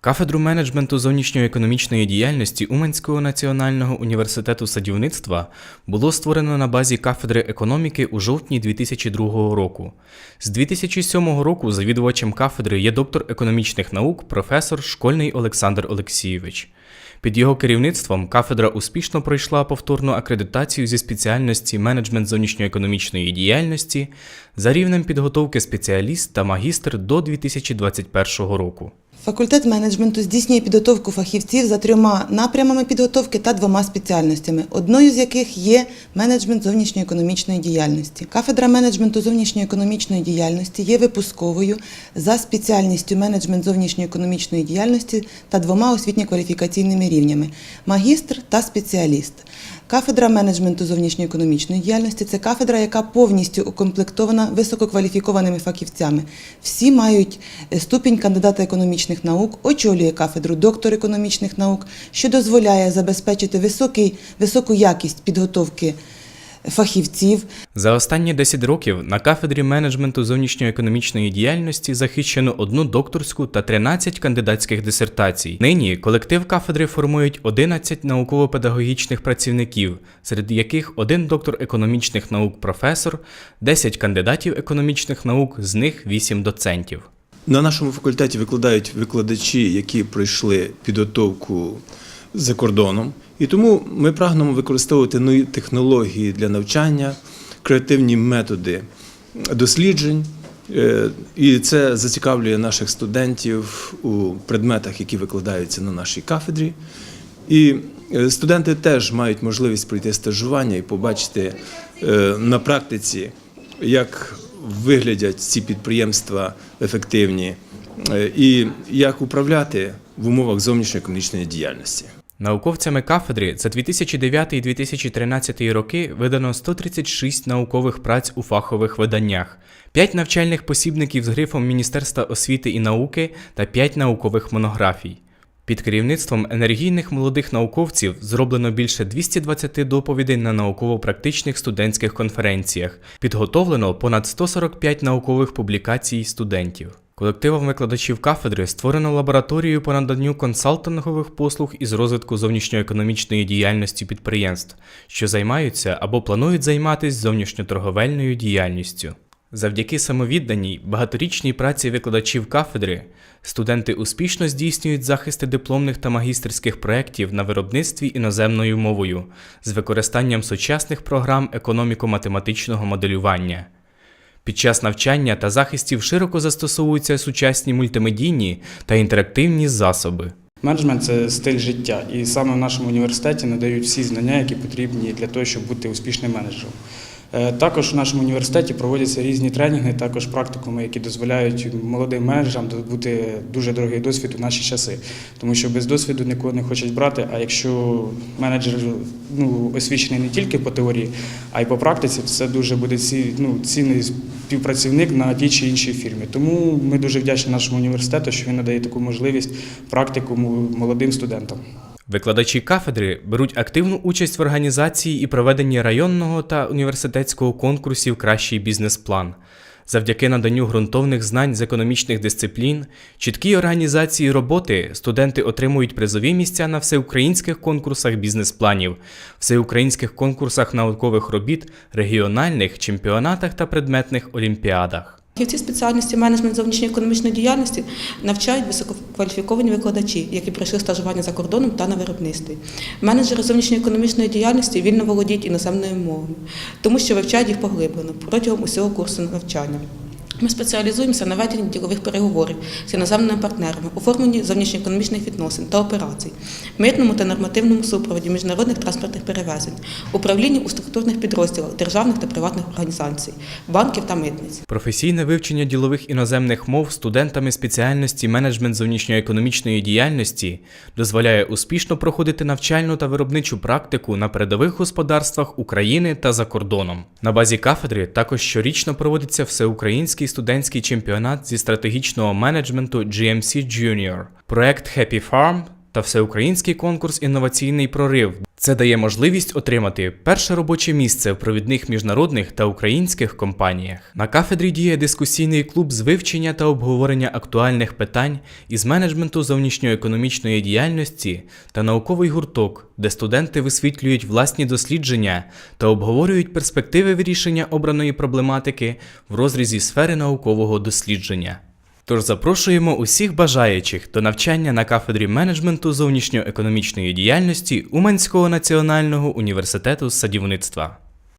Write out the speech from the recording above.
Кафедру менеджменту зовнішньоекономічної діяльності Уманського національного університету садівництва було створено на базі кафедри економіки у жовтні 2002 року. З 2007 року завідувачем кафедри є доктор економічних наук, професор Школьний Олександр Олексійович. Під його керівництвом кафедра успішно пройшла повторну акредитацію зі спеціальності менеджмент зовнішньоекономічної діяльності за рівнем підготовки спеціаліст та магістр до 2021 року. Факультет менеджменту здійснює підготовку фахівців за трьома напрямами підготовки та двома спеціальностями, одною з яких є менеджмент зовнішньоекономічної діяльності. Кафедра менеджменту зовнішньоекономічної діяльності є випусковою за спеціальністю менеджмент зовнішньоекономічної діяльності та двома освітньо-кваліфікаційними рівнями магістр та спеціаліст. Кафедра менеджменту зовнішньоекономічної діяльності це кафедра, яка повністю укомплектована висококваліфікованими фахівцями. Всі мають е, ступінь кандидата економічних наук, очолює кафедру доктор економічних наук, що дозволяє забезпечити високий, високу якість підготовки фахівців, За останні 10 років на кафедрі менеджменту зовнішньоекономічної діяльності захищено одну докторську та 13 кандидатських дисертацій. Нині колектив кафедри формують 11 науково-педагогічних працівників, серед яких один доктор економічних наук професор, 10 кандидатів економічних наук, з них 8 доцентів. На нашому факультеті викладають викладачі, які пройшли підготовку за кордоном. І тому ми прагнемо використовувати нові технології для навчання, креативні методи досліджень. Е, І це зацікавлює наших студентів у предметах, які викладаються на нашій кафедрі. І е, студенти теж мають можливість пройти стажування і побачити е, на практиці, як виглядять ці підприємства ефективні, е, і як управляти в умовах зовнішньоекономічної діяльності. Науковцями кафедри за 2009 і 2013 роки видано 136 наукових праць у фахових виданнях, 5 навчальних посібників з грифом Міністерства освіти і науки та 5 наукових монографій. Під керівництвом енергійних молодих науковців зроблено більше 220 доповідей на науково-практичних студентських конференціях, підготовлено понад 145 наукових публікацій студентів. Колективом викладачів кафедри створено лабораторію по наданню консалтингових послуг із розвитку зовнішньоекономічної діяльності підприємств, що займаються або планують займатися зовнішньоторговельною діяльністю. Завдяки самовідданій багаторічній праці викладачів кафедри студенти успішно здійснюють захисти дипломних та магістерських проєктів на виробництві іноземною мовою з використанням сучасних програм економіко-математичного моделювання. Під час навчання та захистів широко застосовуються сучасні мультимедійні та інтерактивні засоби. Менеджмент це стиль життя, і саме в нашому університеті надають всі знання, які потрібні для того, щоб бути успішним менеджером. Е, Також в нашому університеті проводяться різні тренінги, також практикуми, які дозволяють молодим менеджерам здобути дуже дорогий досвід у наші часи. Тому що без досвіду нікого не хочуть брати. А якщо менеджер ну, освічений не тільки по теорії, а й по практиці, це дуже буде ну, цінний співпрацівник на тій чи іншій фірмі. Тому ми дуже вдячні нашому університету, що він надає таку можливість практикуму молодим студентам. Викладачі кафедри беруть активну участь в організації і проведенні районного та університетського конкурсів Кращий бізнес-план. Завдяки наданню ґрунтовних знань з економічних дисциплін, чіткій організації роботи студенти отримують призові місця на всеукраїнських конкурсах бізнес-планів, всеукраїнських конкурсах наукових робіт, регіональних чемпіонатах та предметних олімпіадах. Фахівці спеціальності менеджмент зовнішньої економічної діяльності навчають висококваліфіковані викладачі, які пройшли стажування за кордоном та на виробництві. Менеджери зовнішньої економічної діяльності вільно володіють іноземною мовою, тому що вивчають їх поглиблено протягом усього курсу навчання. Ми спеціалізуємося на веденні ділових переговорів з іноземними партнерами, оформленні зовнішньоекономічних відносин та операцій, митному та нормативному супроводі міжнародних транспортних перевезень, управлінні у структурних підрозділах державних та приватних організацій, банків та митниць. Професійне вивчення ділових іноземних мов студентами спеціальності менеджмент зовнішньоекономічної діяльності дозволяє успішно проходити навчальну та виробничу практику на передових господарствах України та за кордоном. На базі кафедри також щорічно проводиться всеукраїнський студентський чемпіонат зі стратегічного менеджменту GMC Junior, проект Happy Farm та всеукраїнський конкурс Інноваційний прорив, Це дає можливість отримати перше робоче місце в провідних міжнародних та українських компаніях. На кафедрі діє дискусійний клуб з вивчення та обговорення актуальних питань із менеджменту зовнішньоекономічної діяльності та науковий гурток, де студенти висвітлюють власні дослідження та обговорюють перспективи вирішення обраної проблематики в розрізі сфери наукового дослідження. Тож запрошуємо усіх бажаючих до навчання на кафедрі менеджменту зовнішньоекономічної діяльності Уманського національного університету садівництва.